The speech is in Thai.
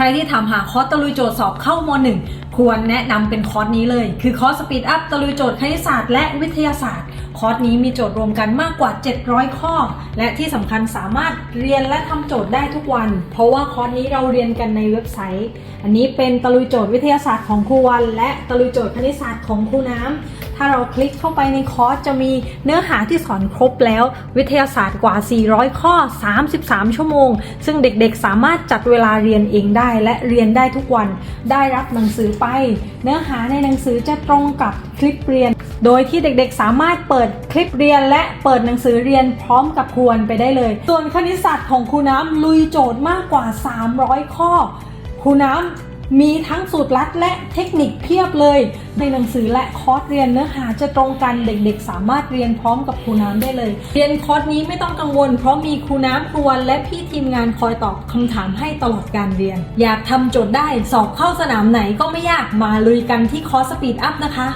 ใครที่ถามหาคอร์สตะลุยโจทย์สอบเข้าม .1 ควรแนะนำเป็นคอร์สนี้เลย คือคอร์สสปีดอัพตะลุยโจทย์คณิตศาสตร์และวิทยาศาสตร์ คอร์สนี้มีโจทย์รวมกันมากกว่า 700 ข้อ และที่สำคัญสามารถเรียนและทำโจทย์ได้ทุกวัน เพราะว่าคอร์สนี้เราเรียนกันในเว็บไซต์ อันนี้เป็นตะลุยโจทย์วิทยาศาสตร์ของครูวัน และตะลุยโจทย์คณิตศาสตร์ของครูน้ำ ถ้าเราคลิกเข้าไปในคอร์สจะมีเนื้อหาที่สอนครบแล้ว วิทยาศาสตร์กว่า 400 ข้อ 33 ชั่วโมง ซึ่งเด็กๆ สามารถจัดเวลาเรียนเองได้และเรียนได้ทุกวัน ได้รับหนังสือไป เนื้อหาในหนังสือจะตรงกับคลิปเรียน โดยที่เด็กๆ สามารถเปิดคลิปเรียน และเปิดหนังสือเรียนพร้อมกับครูวันไปได้เลย ส่วนคณิตศาสตร์ของครูน้ำลุยโจทย์มากกว่า 300 ข้อ ครูน้ำ มีทั้งสูตรลัดและเทคนิคเพียบเลย ในหนังสือและคอร์สเรียนเนื้อหาจะตรงกันเด็กๆ สามารถเรียนพร้อมกับครูน้ำได้เลย เรียนคอร์สนี้ไม่ต้องกังวล เพราะมีครูน้ำครูวันและพี่ทีมงานคอยตอบคำถามให้ตลอดการเรียน อยากทำโจทย์ได้สอบเข้าสนามไหนก็ไม่ยากมาลุยกันที่คอร์สสปีดอัพนะคะ